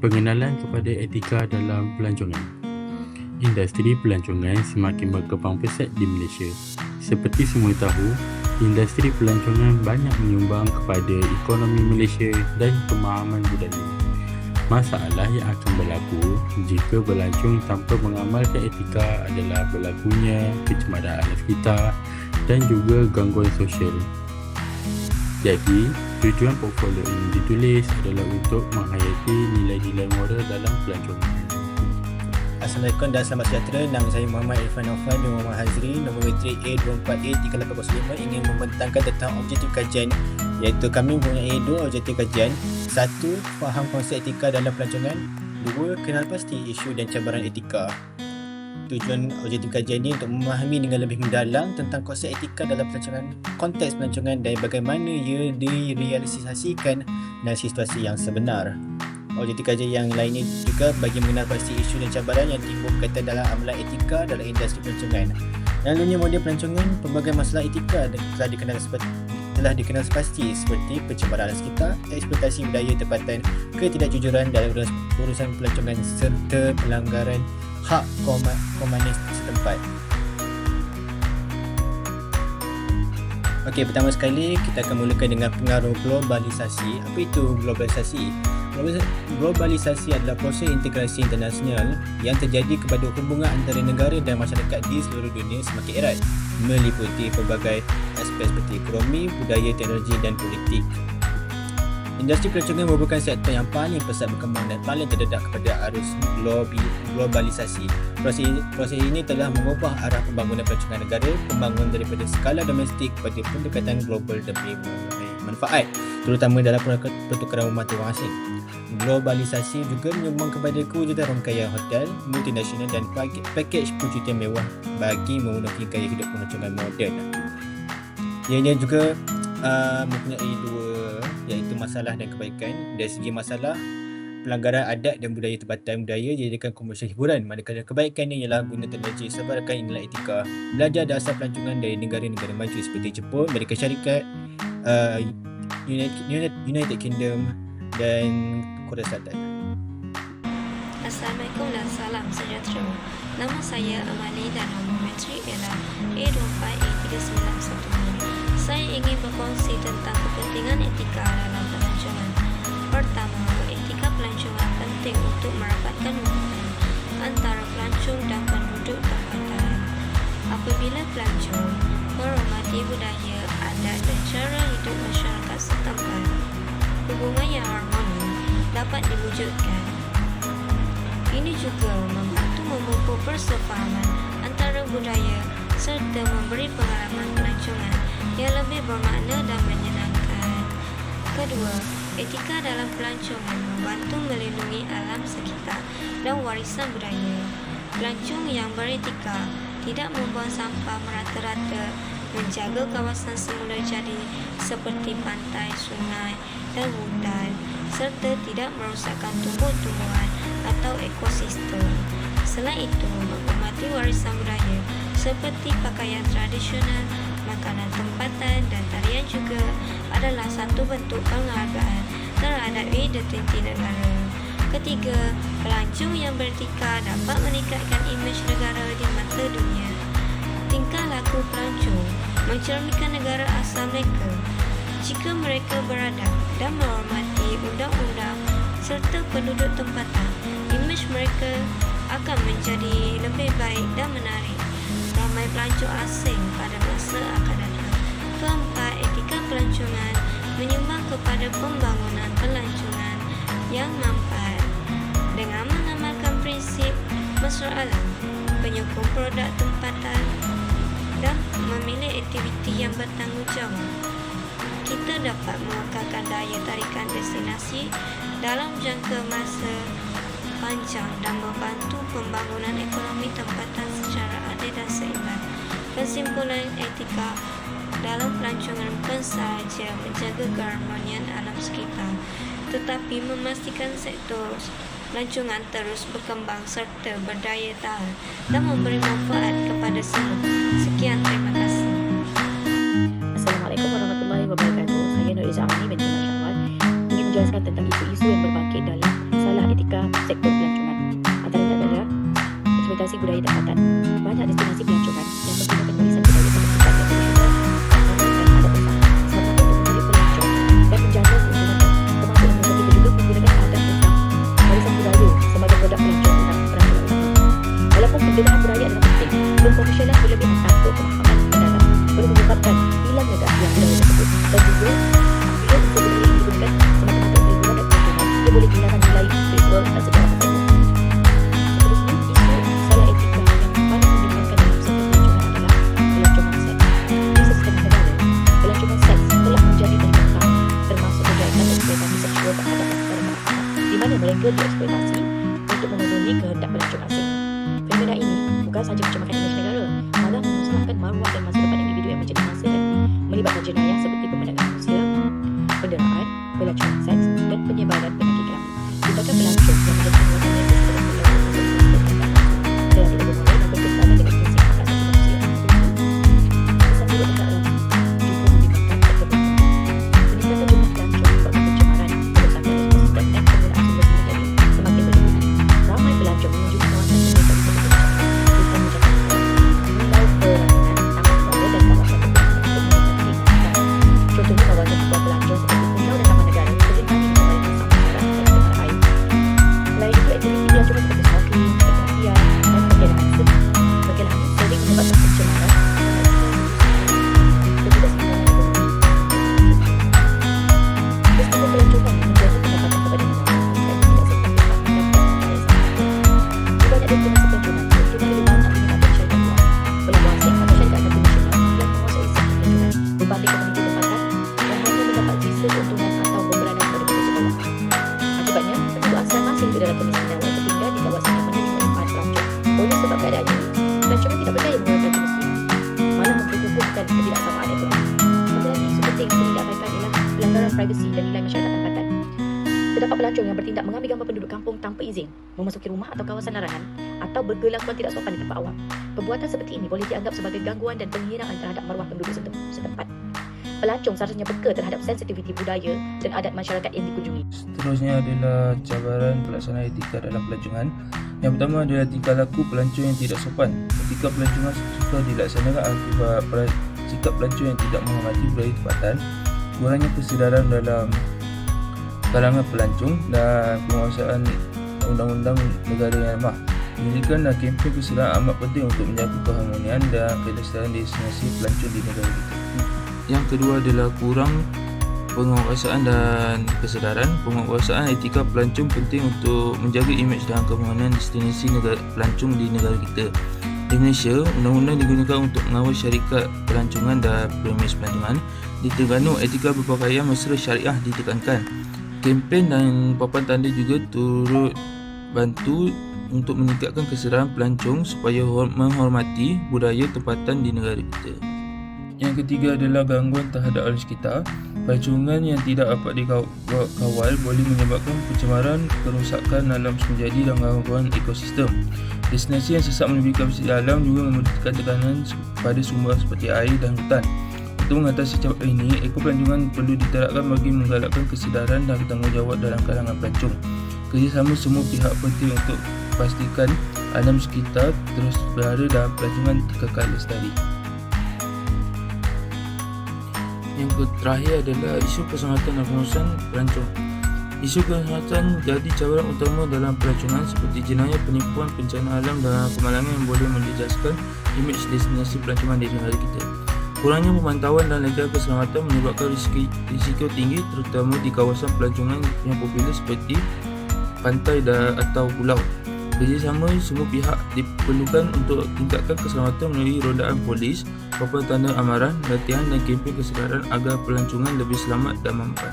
Pengenalan kepada etika dalam pelancongan. Industri pelancongan semakin berkembang pesat di Malaysia. Seperti semua tahu, industri pelancongan banyak menyumbang kepada ekonomi Malaysia dan pemahaman budaya. Masalah yang akan berlaku jika berlancung tanpa mengamalkan etika adalah berlakunya kecemaran alam sekitar dan juga gangguan sosial. Jadi, Tujuan portfolio ini ditulis adalah untuk menghayati nilai-nilai moral dalam pelancongan. Assalamualaikum dan selamat sejahtera. Nama saya Muhammad Irfan Aufan dan Muhammad Hazri. Nombor metrik A24A3805 ingin membentangkan tentang objektif kajian iaitu kami mempunyai dua objektif kajian. Satu, faham konsep etika dalam pelancongan. Dua, kenal pasti isu dan cabaran etika tujuan objektif kajian ini untuk memahami dengan lebih mendalam tentang konsep etika dalam pelancongan, konteks pelancongan dan bagaimana ia direalisasikan dalam situasi yang sebenar. Objektif kajian yang lainnya juga bagi mengenal pasti isu dan cabaran yang timbul berkaitan dalam amalan etika dalam industri pelancongan. Dalam dunia moden pelancongan, pelbagai masalah etika telah dikenal seperti telah dikenal pasti seperti pencemaran sekitar, eksploitasi budaya tempatan, ketidakjujuran dalam urusan pelancongan serta pelanggaran hak komunis setempat. Okey, pertama sekali kita akan mulakan dengan pengaruh globalisasi. Apa itu globalisasi? Globalisasi adalah proses integrasi internasional yang terjadi kepada hubungan antara negara dan masyarakat di seluruh dunia semakin erat meliputi pelbagai aspek seperti ekonomi, budaya, teknologi dan politik. Industri pelancongan merupakan sektor yang paling pesat berkembang dan paling terdedah kepada arus globalisasi. Proses, proses ini telah mengubah arah pembangunan pelancongan negara, pembangunan daripada skala domestik kepada pendekatan global demi manfaat, terutama dalam pertukaran mata wang asing. Globalisasi juga menyumbang kepada kewujudan rangkaian hotel, multinasional dan pakej percutian mewah bagi memenuhi gaya hidup pelancongan moden. Ianya juga uh, mempunyai dua iaitu masalah dan kebaikan. Dari segi masalah, pelanggaran adat dan budaya tempatan budaya dijadikan komersial hiburan manakala kebaikannya ialah guna teknologi sebarkan nilai etika belajar dasar pelancongan dari negara-negara maju seperti Jepun, Amerika Syarikat, uh, United, United, Kingdom dan Korea Selatan. Assalamualaikum. Nama saya Amali dan nombor metrik ialah A25A3910 saya ingin berkongsi tentang kepentingan etika dalam pelancongan. Pertama, etika pelancongan penting untuk merapatkan hubungan antara pelancong dan penduduk tempatan. Apabila pelancong menghormati budaya, adat dan cara hidup masyarakat setempat, hubungan yang harmoni dapat diwujudkan. Ini juga membantu memupuk persefahaman antara budaya serta memberi pengalaman pelancongan yang lebih bermakna dan menyenangkan. Kedua, etika dalam pelancongan membantu melindungi alam sekitar dan warisan budaya. Pelancong yang beretika tidak membuang sampah merata-rata, menjaga kawasan semula jadi seperti pantai, sungai dan hutan serta tidak merosakkan tumbuh-tumbuhan atau ekosistem. Selain itu, menghormati warisan budaya seperti pakaian tradisional, makanan tempatan dan tarian juga adalah satu bentuk penghargaan terhadap identiti negara. Ketiga, pelancong yang bertika dapat meningkatkan imej negara di mata dunia. Tingkah laku pelancong mencerminkan negara asal mereka. Jika mereka beradab dan menghormati undang-undang serta penduduk tempatan, imej mereka akan menjadi lebih baik dan menarik ramai pelancong asing pada masa akan datang. Keempat, etika pelancongan menyumbang kepada pembangunan pelancongan yang mampat dengan mengamalkan prinsip mesra alam, penyokong produk tempatan dan memilih aktiviti yang bertanggungjawab. Kita dapat mewakalkan daya tarikan destinasi dalam jangka masa panjang dan membantu pembangunan ekonomi tempatan secara adil dan seimbang. Kesimpulan etika dalam pelancongan sahaja menjaga keharmonian alam sekitar tetapi memastikan sektor pelancongan terus berkembang serta berdaya tahan dan memberi manfaat kepada semua. Penting, pemprofesionalan berlebihan tanpa pemahaman mendalam boleh menyebabkan hilangnya keaslian budaya tersebut dan juga unsur budaya ini digunakan semata-mata untuk hiburan dan keuntungan, ia boleh kehilangan nilai spiritual dan yang dalam negara, di mana mereka dieksploitasi untuk memenuhi kehendak pelancong asing. Fenomena ini bukan sahaja mencemahkan imej negara, malah memusnahkan maruah dan masa depan individu yang menjadi mangsa dan melibatkan jenayah seperti pemandangan manusia, penderaan, pelancongan seks dan penyebaran penyakit kelamin. Tindakan pelancong yang menjadi memperkukuhkan ketidaksamaan ekonomi. Satu lagi isu penting yang perlu diabaikan ialah pelanggaran privasi dan nilai masyarakat tempatan. Terdapat pelancong yang bertindak mengambil gambar penduduk kampung tanpa izin, memasuki rumah atau kawasan larangan, atau berkelakuan tidak sopan di tempat awam. Perbuatan seperti ini boleh dianggap sebagai gangguan dan penghinaan terhadap maruah penduduk setem- setempat. Pelancong seharusnya peka terhadap sensitiviti budaya dan adat masyarakat yang dikunjungi. Seterusnya adalah cabaran pelaksanaan etika dalam pelancongan. Yang pertama adalah tingkah laku pelancong yang tidak sopan. Ketika pelancongan suka dilaksanakan akibat sikap pelancong yang tidak menghormati budaya tempatan, kurangnya kesedaran dalam kalangan pelancong dan penguasaan undang-undang negara yang lemah. Pendidikan dan kempen kesedaran amat penting untuk menjaga keharmonian dan kelestarian destinasi pelancong di negara kita. Yang kedua adalah kurang penguasaan dan kesedaran penguasaan etika pelancong penting untuk menjaga imej dan keamanan destinasi negara pelancong di negara kita. Di Malaysia, undang-undang digunakan untuk mengawal syarikat pelancongan dan premis pelancongan. Di Terengganu, etika berpakaian mesra syariah ditekankan. Kempen dan papan tanda juga turut bantu untuk meningkatkan kesedaran pelancong supaya hor- menghormati budaya tempatan di negara kita. Yang ketiga adalah gangguan terhadap alam sekitar. Pelancongan yang tidak dapat dikawal boleh menyebabkan pencemaran, kerosakan alam menjadi dan gangguan ekosistem. Destinasi yang sesak melebihi kapasiti alam juga memberikan tekanan pada sumber seperti air dan hutan. Untuk mengatasi cabaran ini, ekopelancongan perlu diterapkan bagi menggalakkan kesedaran dan tanggungjawab dalam kalangan pelancong. Kerjasama semua pihak penting untuk pastikan alam sekitar terus berada dan pelancongan kekal lestari. Yang terakhir adalah isu keselamatan dan pengurusan pelancong. Isu keselamatan jadi cabaran utama dalam pelancongan seperti jenayah penipuan, bencana alam dan kemalangan yang boleh menjejaskan imej destinasi pelancongan di negara kita. Kurangnya pemantauan dan lega keselamatan menyebabkan risiko, risiko tinggi terutama di kawasan pelancongan yang popular seperti pantai dan atau pulau. Kerjasama semua pihak diperlukan untuk tingkatkan keselamatan melalui rondaan polis, papan tanda amaran, latihan dan kempen kesedaran agar pelancongan lebih selamat dan mampan.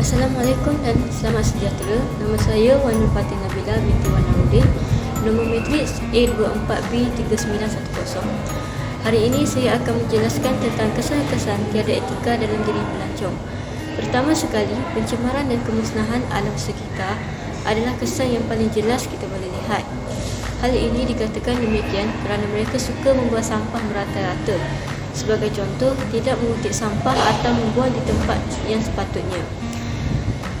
Assalamualaikum dan selamat sejahtera. Nama saya Wan Nurpati Nabila binti Wan Narudin. Nombor matriks A24B3910. Hari ini saya akan menjelaskan tentang kesan-kesan tiada etika dalam diri pelancong. Pertama sekali, pencemaran dan kemusnahan alam sekitar adalah kesan yang paling jelas kita boleh lihat. Hal ini dikatakan demikian kerana mereka suka membuang sampah merata-rata. Sebagai contoh, tidak mengutip sampah atau membuang di tempat yang sepatutnya.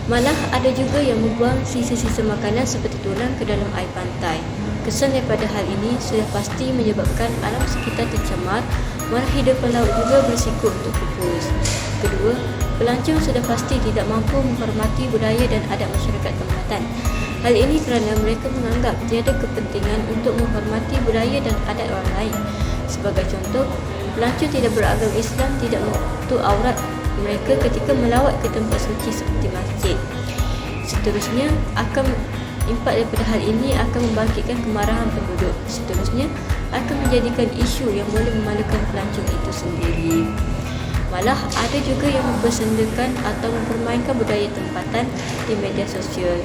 Malah ada juga yang membuang sisa-sisa makanan seperti tulang ke dalam air pantai. Kesan daripada hal ini sudah pasti menyebabkan alam sekitar tercemar, malah hidupan laut juga berisiko untuk pupus. Kedua, pelancong sudah pasti tidak mampu menghormati budaya dan adat masyarakat tempatan. Hal ini kerana mereka menganggap tiada kepentingan untuk menghormati budaya dan adat orang lain. Sebagai contoh, pelancong tidak beragam Islam tidak menutup aurat mereka ketika melawat ke tempat suci seperti masjid. Seterusnya, akan impak daripada hal ini akan membangkitkan kemarahan penduduk. Seterusnya, akan menjadikan isu yang boleh memalukan pelancong itu sendiri. Malah ada juga yang mempersendakan atau mempermainkan budaya tempatan di media sosial.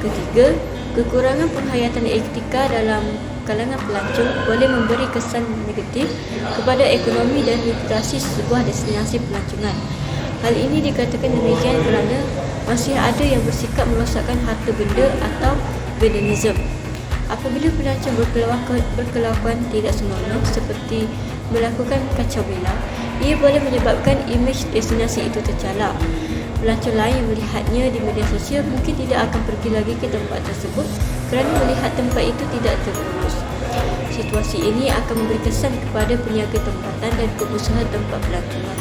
Ketiga, kekurangan penghayatan etika dalam kalangan pelancong boleh memberi kesan negatif kepada ekonomi dan reputasi sebuah destinasi pelancongan. Hal ini dikatakan demikian kerana masih ada yang bersikap merosakkan harta benda atau vandalism. Apabila pelancong berkelakuan, berkelakuan tidak senonoh seperti melakukan kacau belah, ia boleh menyebabkan imej destinasi itu tercalak. Pelancong lain yang melihatnya di media sosial mungkin tidak akan pergi lagi ke tempat tersebut kerana melihat tempat itu tidak terurus. Situasi ini akan memberi kesan kepada peniaga tempatan dan pengusaha tempat pelancongan.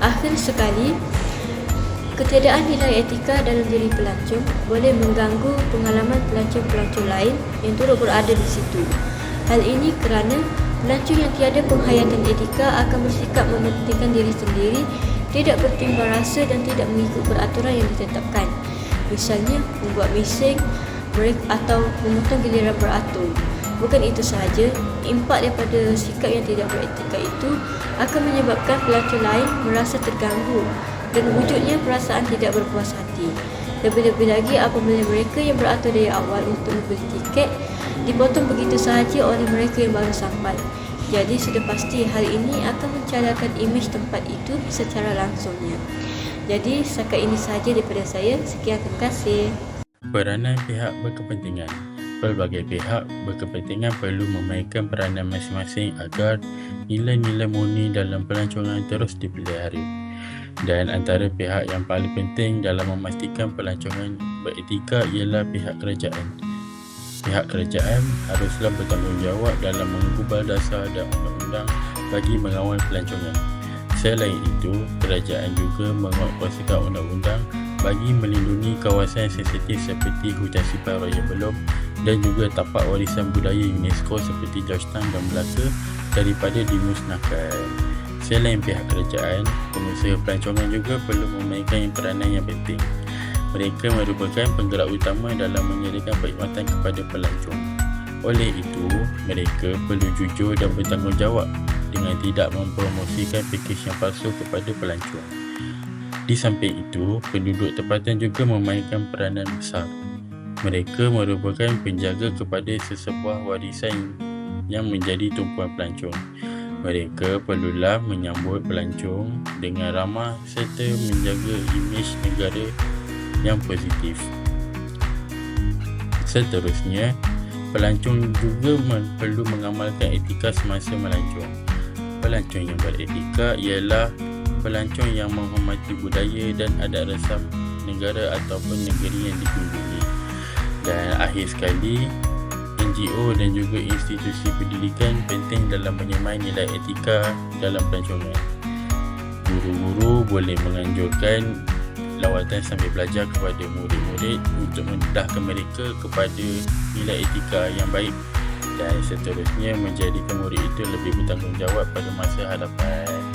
Akhir sekali, ketiadaan nilai etika dalam diri pelancong boleh mengganggu pengalaman pelancong-pelancong lain yang turut berada di situ. Hal ini kerana pelancong yang tiada penghayatan etika akan bersikap mementingkan diri sendiri, tidak bertimbang rasa dan tidak mengikut peraturan yang ditetapkan. Misalnya, membuat bising mereka atau memotong giliran beratur. Bukan itu sahaja, impak daripada sikap yang tidak beretika itu akan menyebabkan pelancong lain merasa terganggu dan wujudnya perasaan tidak berpuas hati. Lebih-lebih lagi apabila mereka yang beratur dari awal untuk membeli tiket dipotong begitu sahaja oleh mereka yang baru sampai. Jadi sudah pasti hal ini akan mencadangkan imej tempat itu secara langsungnya. Jadi setakat ini sahaja daripada saya. Sekian terima kasih. Peranan pihak berkepentingan Pelbagai pihak berkepentingan perlu memainkan peranan masing-masing agar nilai-nilai murni dalam pelancongan terus dipelihara. Dan antara pihak yang paling penting dalam memastikan pelancongan beretika ialah pihak kerajaan. Pihak kerajaan haruslah bertanggungjawab dalam mengubah dasar dan undang-undang bagi mengawal pelancongan. Selain itu, kerajaan juga menguatkuasakan undang-undang bagi melindungi kawasan sensitif seperti hutan sipar raya Belum dan juga tapak warisan budaya UNESCO seperti Georgetown dan Melaka daripada dimusnahkan. Selain pihak kerajaan, pengusaha pelancongan juga perlu memainkan peranan yang penting. Mereka merupakan penggerak utama dalam menyediakan perkhidmatan kepada pelancong. Oleh itu, mereka perlu jujur dan bertanggungjawab dengan tidak mempromosikan pakej yang palsu kepada pelancong. Di samping itu, penduduk tempatan juga memainkan peranan besar mereka merupakan penjaga kepada sesebuah warisan yang menjadi tumpuan pelancong. Mereka perlulah menyambut pelancong dengan ramah serta menjaga imej negara yang positif. Seterusnya, pelancong juga perlu mengamalkan etika semasa melancong. Pelancong yang beretika ialah pelancong yang menghormati budaya dan adat resam negara ataupun negeri yang dikunjungi. Dan akhir sekali, NGO dan juga institusi pendidikan penting dalam menyemai nilai etika dalam pelancongan. Guru-guru boleh menganjurkan lawatan sambil belajar kepada murid-murid untuk mendedahkan mereka kepada nilai etika yang baik dan seterusnya menjadikan murid itu lebih bertanggungjawab pada masa hadapan.